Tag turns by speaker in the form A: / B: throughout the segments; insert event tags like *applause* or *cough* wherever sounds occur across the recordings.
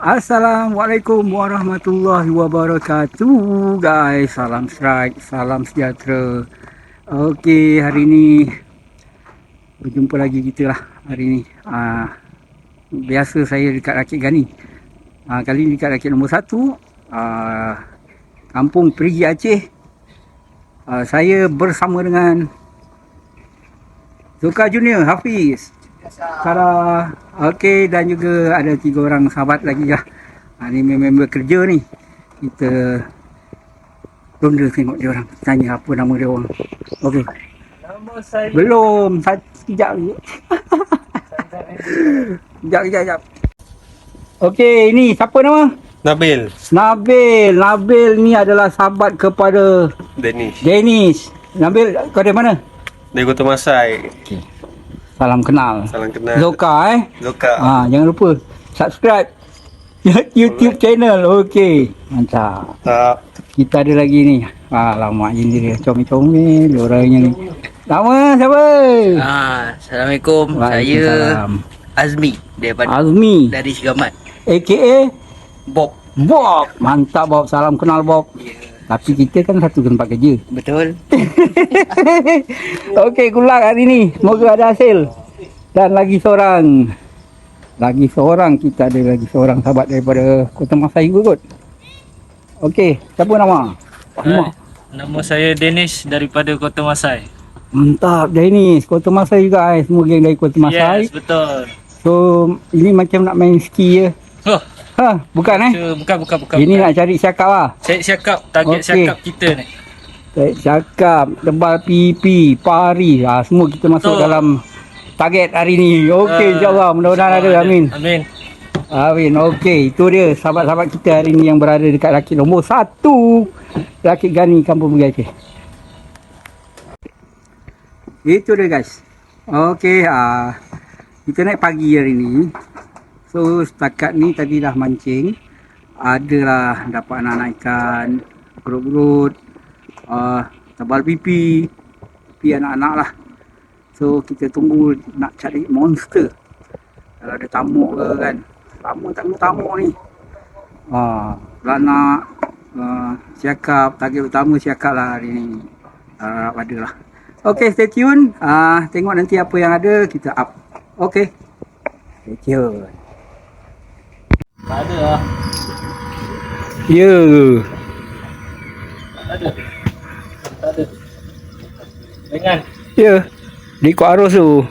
A: Assalamualaikum warahmatullahi wabarakatuh guys. Salam strike, salam sejahtera. Okey, hari ni berjumpa lagi kita lah hari ni. Ah, biasa saya dekat Rakit Gani. Ah, kali ni dekat Rakit nombor satu. Ah, Kampung Perigi Aceh. Ah, saya bersama dengan Zulkar Junior, Hafiz. Sarah. Okey dan juga ada tiga orang sahabat lagi lah. Ha, ni member kerja ni. Kita ronda tengok dia orang. Tanya apa nama dia orang. Okey.
B: Nama saya
A: Belum. Sekejap lagi. *laughs* Sekejap, sekejap, sekejap. Okey, ini siapa nama?
B: Nabil
A: Nabil. Nabil ni adalah sahabat kepada
B: Danish
A: Dennis. Nabil, kau dari mana?
B: Dari Kota Masai
A: Salam kenal.
B: Salam kenal
A: Zoka eh.
B: Zoka
A: Ah, jangan lupa subscribe *laughs* YouTube channel. Okey. Mantap.
B: Tak
A: Kita ada lagi ni. Ah, lama je dia comel-comel orangnya ni. Nama siapa?
C: Ah, Assalamualaikum. Saya. Azmi daripada
A: Azmi
C: dari Segamat.
A: aka
C: Bob.
A: Bob. Mantap Bob. Salam kenal Bob. Tapi kita kan satu tempat kerja.
C: Betul? *laughs*
A: Okey, kulak hari ni. Semoga ada hasil. Dan lagi seorang. Lagi seorang. Kita ada lagi seorang sahabat daripada Kota Masai juga kot. Okey, siapa nama? Nama.
D: Nama saya Danish daripada Kota Masai.
A: Mantap, Dennis. Kota Masai juga eh. Semua geng dari Kota Masai.
D: Yes, betul.
A: So, ini macam nak main ski je.
D: Oh,
A: Ha, bukan eh?
D: Bukan, bukan, bukan.
A: Ini
D: bukan.
A: nak cari siakap lah.
D: Saya siakap, target
A: Okey.
D: siakap kita ni.
A: Cari siakap, tebal pipi, pari. Ha, semua kita masuk
D: Betul.
A: dalam target hari ni. Okey,
D: Ah,
A: insyaAllah. Mudah-mudahan ada.
D: insyaAllah
A: Amin.
D: Amin.
A: Amin. Okey, itu dia sahabat-sahabat kita hari ni yang berada dekat rakit nombor satu. Rakit Gani Kampung Bugis Aceh. Itu dia guys. Okey, ah kita naik pagi hari ni. So setakat ni tadi dah mancing. Adalah dapat anak-anak ikan, berut-berut, uh, tebal pipi, pipi anak-anak lah. So kita tunggu nak cari monster. Kalau ada tamu ke kan. Lama tak ada tamu ni. Ha, beranak, uh, siakap, target utama siakap lah hari ni. Harap ada lah. Okay, stay tune. Ah, tengok nanti apa yang ada, kita up. Okay. Stay tune.
D: Tak ada lah.
A: Ya. Yeah.
D: Tak ada. Tak ada. Dengan.
A: Ya. Yeah. Di ikut arus tu.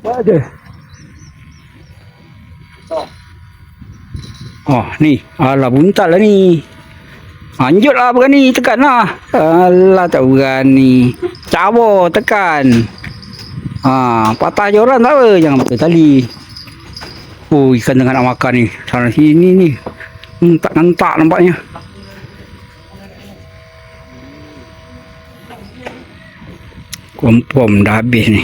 A: Tak ada. Oh, ni. Alah, buntal lah ni. Anjut lah berani, tekan lah. Alah, tak berani. Cabur, tekan. Ha, patah joran tak apa. Jangan patah tali. Oh, ikan tengah nak makan ni. Sana sini ni. Nentak-nentak nampaknya. Kompom dah habis ni.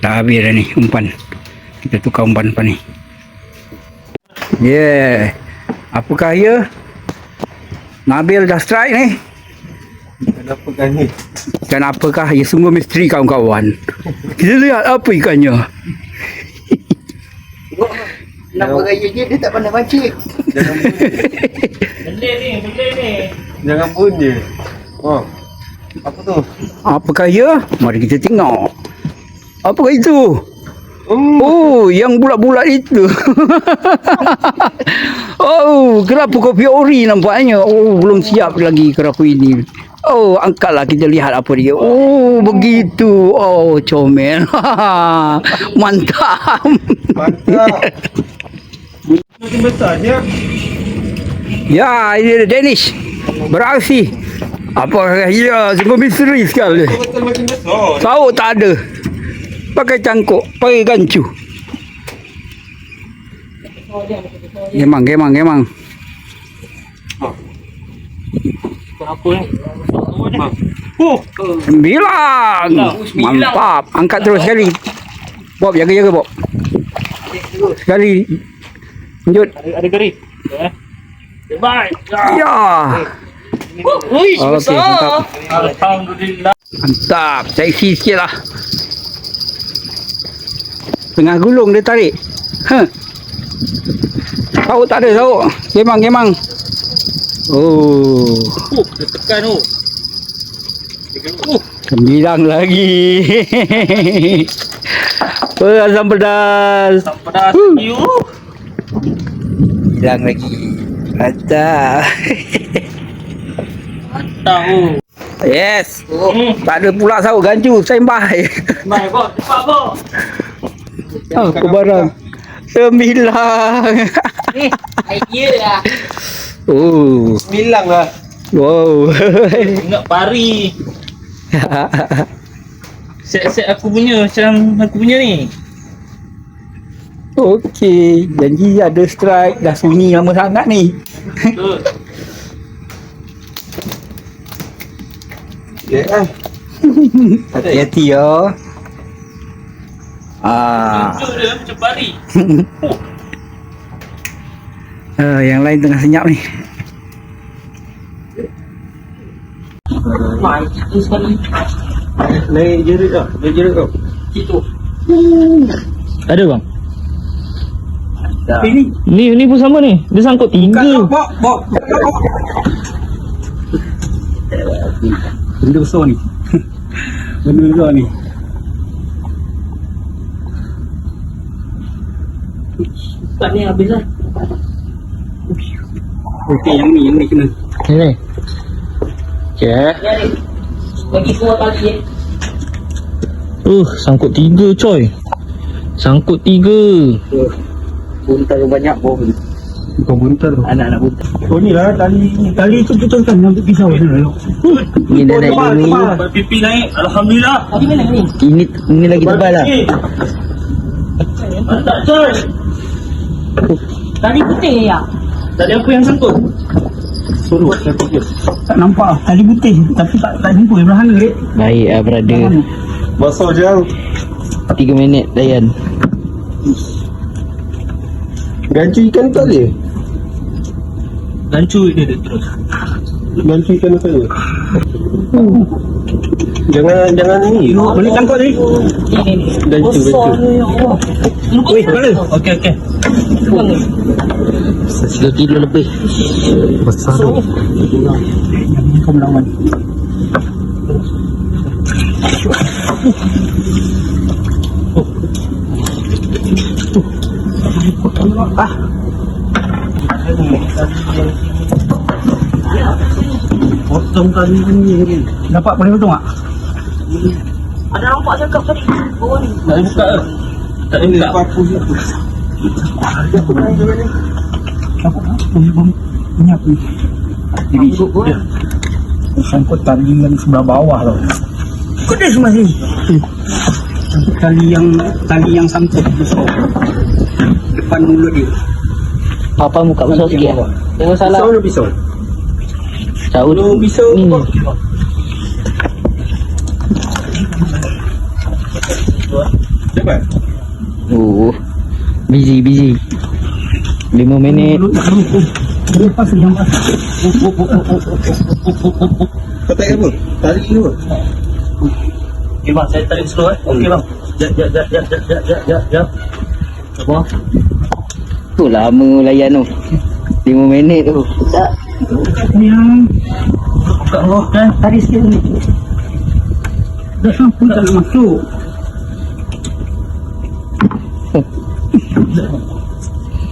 A: Dah habis dah ni umpan. Kita tukar umpan apa ni. Yeah. Apakah ia? Nabil dah strike ni.
B: Kenapa kan ni
A: Dan apakah ia sungguh misteri kawan-kawan. Kita lihat apa ikannya.
C: Nama raya je dia tak pandai mancing.
B: Jangan *laughs*
D: Belit ni, belit ni.
B: Jangan pun je Oh Apa tu
A: Apakah ia? Mari kita tengok. Apakah itu?
B: Oh
A: Oh, yang bulat-bulat itu. *laughs* oh, kerapu kopi ori nampaknya. Oh, belum siap lagi kerapu ini. Oh, angkatlah kita lihat apa dia. Oh, begitu. Oh, comel. *laughs* Mantap.
B: Mantap Makin besar je
A: ya, ini dia Danish. Beraksi. Apakah ia? Sungguh misteri sekali. Tahu tak ada. Pakai cangkuk, pakai gancu. Gemang, gemang, gemang.
D: Apa ni? Oh,
A: Sembilan. Mantap. Angkat terus sekali. Bob, jaga-jaga Bob. Sekali. Lanjut.
D: ada, ada geri. Eh. Baik.
A: Ya.
D: Ui,
A: Okey, mantap.
D: Alhamdulillah.
A: Mantap. Seksi sikit lah. Tengah gulung dia tarik. Ha. Sauk tak ada sauk. Gemang gemang. Oh,
D: Oh, dia tekan tu. Oh,
A: sembilan lagi. Oh, asam pedas.
D: tak pedas you.
A: Sembilan lagi. Mantap.
D: Mantap tu.
A: Yes.
D: Hmm.
A: Tak ada pula sauk ganju. Sembah.
D: Mai kau, cepat kau.
A: Oh, kebarang. Sembilan.
C: Eh, idea lah.
A: Oh.
B: Sembilan lah.
A: Wow. *laughs*
D: Ingat pari. *laughs* Set-set aku punya macam aku punya ni.
A: Okey, janji ada strike dah sunyi lama sangat ni.
D: Betul.
B: Ya eh. *laughs*
A: Hati-hati ya. Ah,
D: dia macam pari.
A: Uh, yang lain tengah senyap ni.
B: Naik jerit dah. Naik jerit tau.
D: Itu. Ada bang?
A: Ini
D: Ni ni pun sama ni. Dia sangkut tiga.
A: bok bok. Benda besar ni. Benda besar ni.
D: Tak ni habis lah.
A: Okey, yang ni, yang ni kena.
D: Okey. Okey.
C: Bagi dua kali, eh.
D: Uh, sangkut tiga, coy. Sangkut tiga.
A: Oh, buntar banyak pun. Bukan buntar tu.
C: Anak-anak buntar.
A: Oh, ni lah, tali. Tali tu tu tuan-tuan, nampak pisau.
C: Ini dah naik
D: ni. Pipi naik, Alhamdulillah.
C: Tapi mana ni?
A: Ini, ini lagi tebal lah.
D: Mantap, coy. Oh.
C: Tadi putih ya?
D: Tadi apa yang sangkut?
A: Suruh saya pergi. Tak nampak tali putih tapi tak tak jumpa yang belakang ni.
C: Baik ah brother.
B: Basah jauh.
C: 3 minit layan.
B: Gancu ikan tak dia?
D: Gancu dia, dia terus.
B: Gancu ikan apa dia? Jangan jangan ni.
A: Boleh tangkap tadi.
B: Gancu gancu.
A: Weh, mana?
D: Okey okey.
C: Dua kilo lebih.
B: Besar tu.
A: Kau melawan. Ah. Potong tali ni. Dapat boleh potong tak?
C: Ada nampak cakap tadi. Bawah ni.
D: Tak boleh buka Aku
A: apa ya bang? Ini apa ya? Ini ya. Sangkut tali yang sebelah bawah loh. Kau dah semua sini? Sangkut tali yang tali yang sangkut di depan mulut dia.
C: Papa muka besar sikit. Jangan salah.
B: Pisau, pisau.
C: sound.
B: Sound lebih
C: sound.
B: Cepat.
C: Oh. Busy busy. 5 minit.
A: Mulut tak keruh. Keruh pas yang pas.
B: Kau tak apa? Tarik dulu.
D: Okey bang, saya tarik slow eh. Okey bang. Jap jap jap jap jap jap jap jap jap. Apa?
C: Tu lama layan tu. 5 minit tu. Tak.
A: Yang
D: Buka roh kan.
A: tadi sikit ni. Dah sampai tak nak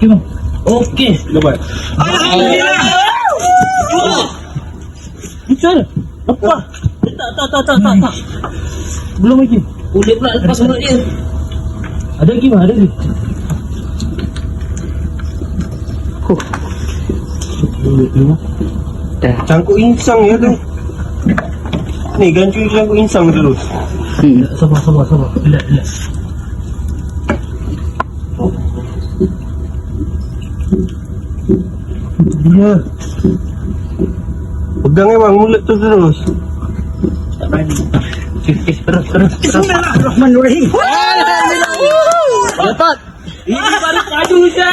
D: Okey bang. Okey.
B: Dapat.
D: Macam mana? Apa? Eh, Tak tak tak tak tak tak. Belum lagi.
C: Boleh pula lepas mulut dia.
D: Ada lagi bang, ada lagi.
C: Dah.
B: Cangkuk insang ya tu. Ni gancu cangkuk insang terus.
C: Hmm.
D: Sabar sabar sabar. Relax relax.
B: Dia. Pegang memang mulut tu terus.
D: Tak berani. Terus terus terus.
A: Bismillahirrahmanirrahim.
C: Dapat.
D: Ini baru padu je.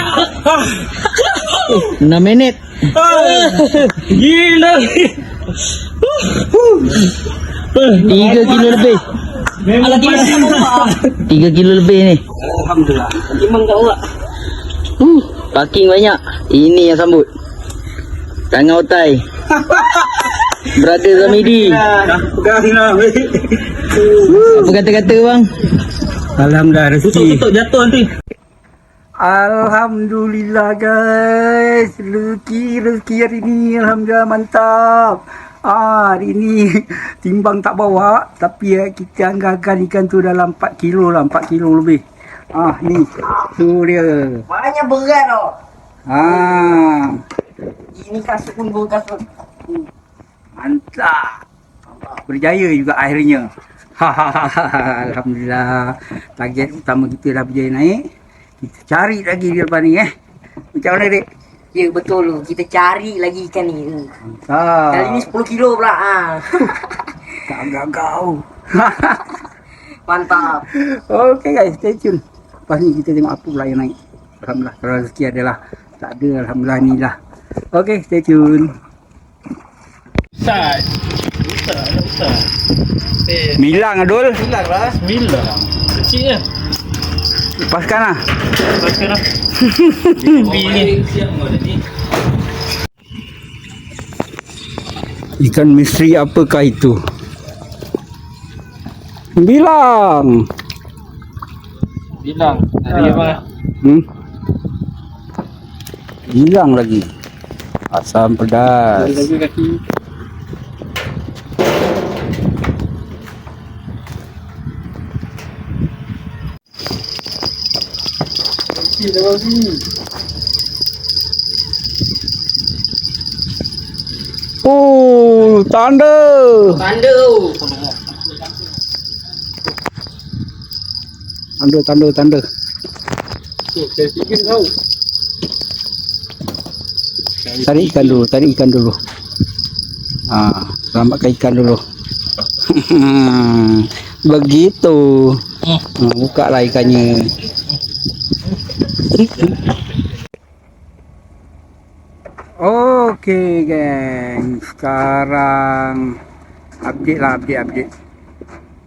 C: 6 minit.
D: Gila.
C: 3 kilo lebih. 3 kilo lebih ni.
B: Alhamdulillah.
D: Bawa.
C: Uh, parking banyak. Ini yang sambut. Tangan otai. Brother Zamidi.
B: Pegang lah.
C: Apa kata-kata bang?
A: Alhamdulillah
D: Tutup
A: rezeki.
D: tutup jatuh nanti.
A: Alhamdulillah guys. Rezeki rezeki hari ni alhamdulillah mantap. Ah, hari ni timbang tak bawa tapi eh, kita anggarkan ikan tu dalam 4 kilo lah, 4 kilo lebih. Ah, ni. Tu dia.
E: Maknanya berat tau.
A: Ah,
E: Ini kasut pun dua kasut.
A: mantap. Berjaya juga akhirnya. *laughs* Alhamdulillah. Target utama kita dah berjaya naik. Kita cari lagi di depan ni eh. Macam mana dek?
E: Ya betul. Kita cari lagi ikan ni. Hmm.
A: Mantap.
E: Kali ni 10 kilo pula. Ha. *laughs*
A: Tak gagau. *laughs*
E: Mantap.
A: okay guys, stay tune. Lepas ni kita tengok apa pula yang naik. Alhamdulillah. Kalau rezeki adalah. Tak ada. Alhamdulillah ni lah. Okay, stay tune.
D: Eh,
A: Milang Adul.
D: sembilan lah. Sembilan. Kecil je.
A: Lepaskan lah.
D: Lepaskan lah. *laughs* Bi ni.
A: Ikan misteri apakah itu? Bilang.
D: Bilang. Dari apa?
A: Hmm? Hilang lagi. Asam pedas.
D: Lagi kaki.
A: Oh, tanda.
E: Tanda tu.
A: Tanda, tanda, tanda. Tarik ikan dulu, tarik ikan dulu. Ah, selamatkan ikan dulu. *laughs* Begitu. Ah, buka lah ikannya. Okey geng, sekarang update lah update update.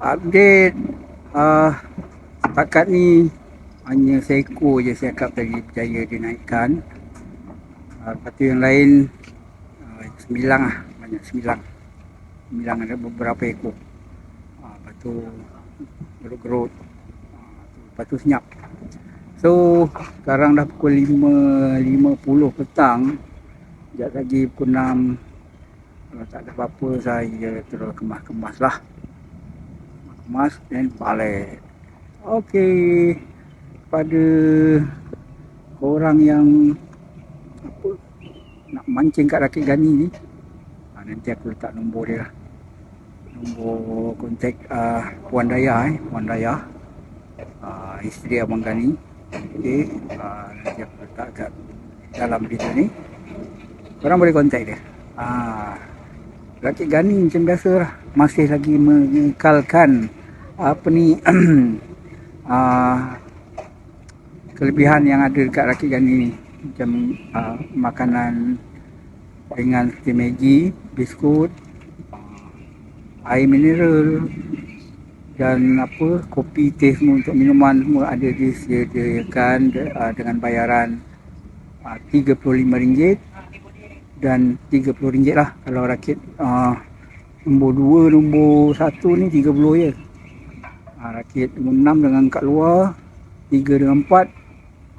A: Update uh, setakat ni hanya seekor je saya tadi berjaya dinaikkan. Uh, lepas tu yang lain uh, sembilan lah, banyak sembilan. Sembilan ada beberapa ekor. Uh, lepas tu gerut-gerut. Lepas tu senyap. So sekarang dah pukul 5.50 petang Sekejap lagi pukul 6 Kalau tak ada apa-apa saya terus kemas-kemas lah Kemas dan balik Okey Pada Korang yang mancing kat rakit gani ni ha, Nanti aku letak nombor dia lah Nombor kontak uh, Puan Daya eh Puan Daya uh, Isteri Abang Gani Okey uh, Nanti aku letak kat Dalam video ni Korang boleh kontak dia. Ha. Rakit Gani macam biasa lah. Masih lagi mengekalkan apa ni *clears throat* ah, kelebihan yang ada dekat Rakit Gani ni. Macam ah, makanan ringan seperti Maggi, biskut, air mineral dan apa kopi teh semua untuk minuman semua ada disediakan ah, dengan bayaran ah, RM35. Dan RM30 lah kalau rakit uh, nombor 2 nombor 1 ni 30 je. Uh, rakit nombor 6 dengan kat luar 3 dengan 4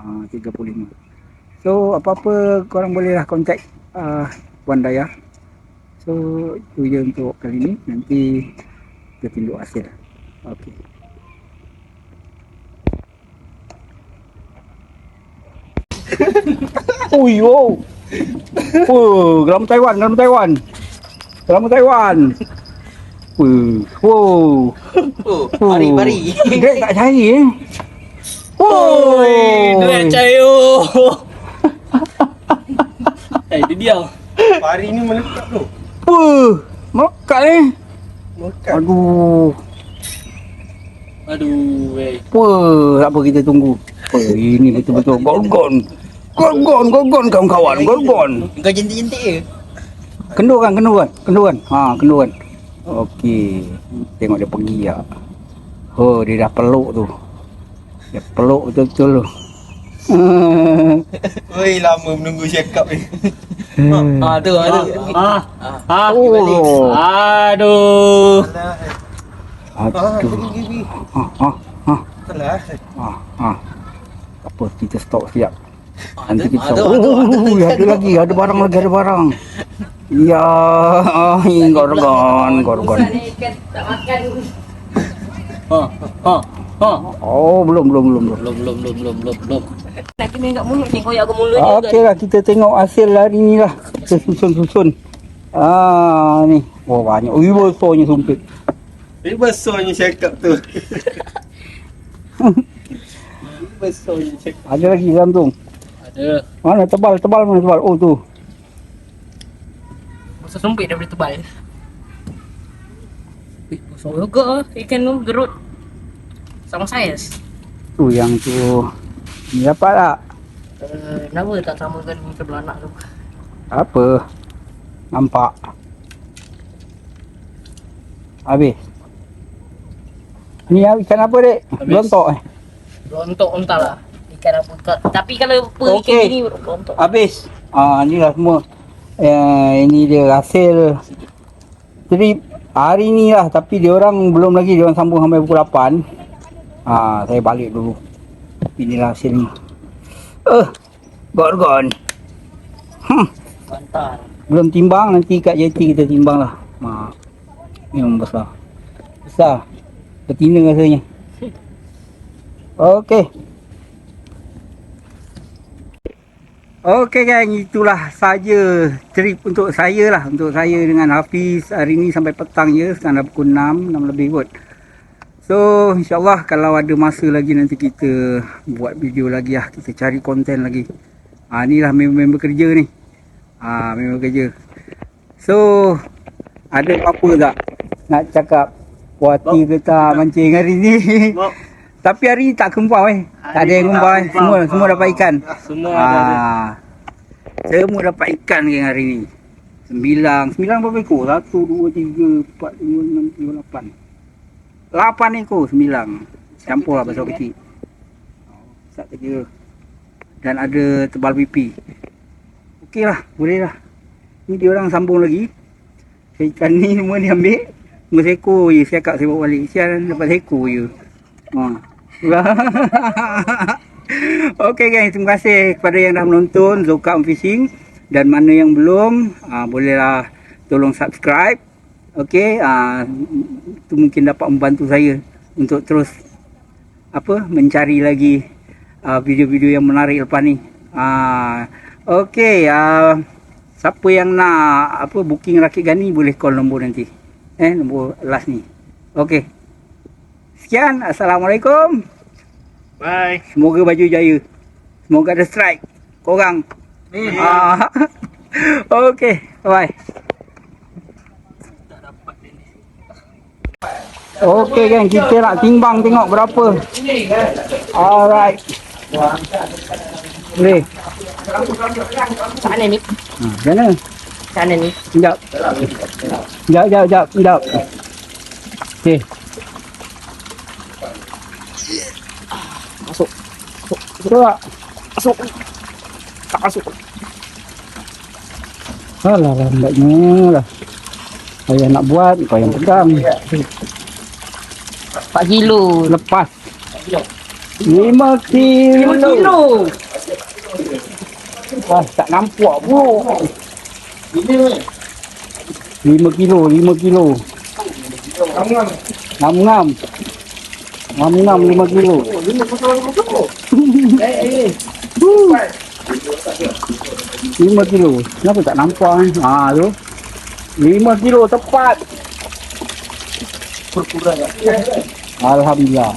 A: uh, 35 so apa-apa korang boleh lah contact uh, Puan Daya so itu je untuk kali ni nanti kita tinduk hasil ok Oh yo. Oh, geram Taiwan, geram Taiwan. Geram Taiwan. Wow.
E: Oh,
A: Oh.
E: pari-pari.
A: Dek tak cari eh. Oh,
D: Duit cayo. Eh, dia diam.
B: Pari ni melekat tu.
A: Apa? Melekat ni.
B: Melekat.
A: Aduh.
D: Aduh, weh.
A: Apa? Tak apa kita tunggu. Apa? Ini betul-betul gorgon. Gorgon, gorgon kawan-kawan, gorgon.
E: Kau jentik-jentik je.
A: Kendurkan, kendurkan, kendurkan. Ha, kendurkan. Okey. Tengok dia pergi ya. Oh, dia dah peluk tu. Dia peluk betul-betul tu. *laughs*
B: Oi, lama menunggu check up ni.
E: Ah tu ah tu.
D: Ah. Ah.
A: Oh.
D: Aduh.
A: Aduh. Ha, ha, ha, ha, ha. Tak apa, kita stop sekejap. Nanti kita
E: Ada,
A: stop. Oh, ada lagi, ada barang lagi, ada barang. Ya, gorgon, gorgon.
D: Ha. Ha. Ha.
A: Oh, belum, belum, belum, belum.
E: Belum belum belum belum belum belum. Nak kena kat mulut ni koyak ke mulut
A: Ah, Okey lah, kita tengok hasil hari ni lah. Kita susun-susun. Ah, ni. Oh, banyak. Oh, besarnya sumpit.
B: Ini besarnya up tu. besarnya *laughs* up.
A: Ada lagi dalam tu.
E: Ada.
A: Mana tebal, tebal mana tebal? Oh, tu.
E: Masa sempit daripada tebal. Eh, besar juga ah. ikan tu gerut. Sama saiz.
A: Tu yang tu. Ni dapat tak?
E: Uh, kenapa tak samakan sebelah anak tu?
A: Apa? Nampak. Habis. Ni ikan apa dek? Lontok eh?
E: Rontok entah lah. Ikan apa. Ka- Tapi kalau apa ikan
A: Okey.
E: ni rontok.
A: Habis. Ah, ni lah semua. Eh, ini dia hasil trip hari ni lah tapi dia orang belum lagi dia orang sambung sampai pukul 8. Ah, saya balik dulu. Inilah hasil ni. Eh, gorgon. Hmm, belum timbang nanti kat JT kita timbang lah. Ha. Memang besar. Besar. Betina rasanya. Okey. Okey gang, itulah saja trip untuk saya lah. Untuk saya dengan Hafiz hari ni sampai petang je. Sekarang dah pukul 6, 6 lebih kot. So, insyaAllah kalau ada masa lagi nanti kita buat video lagi lah. Kita cari konten lagi. Ha, ni lah member-member kerja ni. Ha, member kerja. So, ada apa-apa tak nak cakap Puati ke tak mancing hari ni? *laughs* Tapi hari ni tak kempau eh. Tak ada yang kempau eh. Semua semua dapat ikan.
B: semua ada. ada.
A: Ah. Semua dapat ikan geng hari ni. Sembilan. Sembilan berapa ekor? Satu, dua, tiga, empat, lima, enam, tujuh, lapan. Lapan ekor sembilan. Campur lah besar kecil. Tak kerja. Dan ada tebal pipi. Okey lah. Boleh lah. Ni dia orang sambung lagi. Ikan ni semua ni ambil. Tunggu seekor je. Saya kat saya bawa balik. Sial dapat seekor je. Ha. *laughs* Okey guys, terima kasih kepada yang dah menonton Zokam Fishing dan mana yang belum, uh, bolehlah tolong subscribe. Okey, uh, itu mungkin dapat membantu saya untuk terus apa mencari lagi uh, video-video yang menarik lepas ni. Uh, Okey, uh, siapa yang nak apa booking rakit gani boleh call nombor nanti. Eh, nombor last ni. Okey. Sekian, Assalamualaikum.
B: Bye.
A: Semoga baju jaya. Semoga ada strike. Korang. Ah. *laughs* Okey, bye. Okey kan, kita nak timbang tengok berapa. Alright. Boleh.
E: Sana ni.
A: Ha, mana?
E: Sana ni.
A: Sekejap. Sekejap, sekejap, sekejap. sekejap. Okey.
E: Masuk.
A: Betul tak?
E: Masuk. Tak masuk.
A: Alah, lambatnya lah. Saya nak buat, kau yang pegang.
E: 4 kilo.
A: Lepas. 5 kilo.
E: 5 kilo.
A: Ah, tak nampak pun. 5 kilo, 5 kilo. Ngam-ngam. Ngam-ngam 5 kilo. 5 kilo. Kenapa tak nampak eh? Ha tu. 5 kilo tepat. 拿着擦鼻涕啊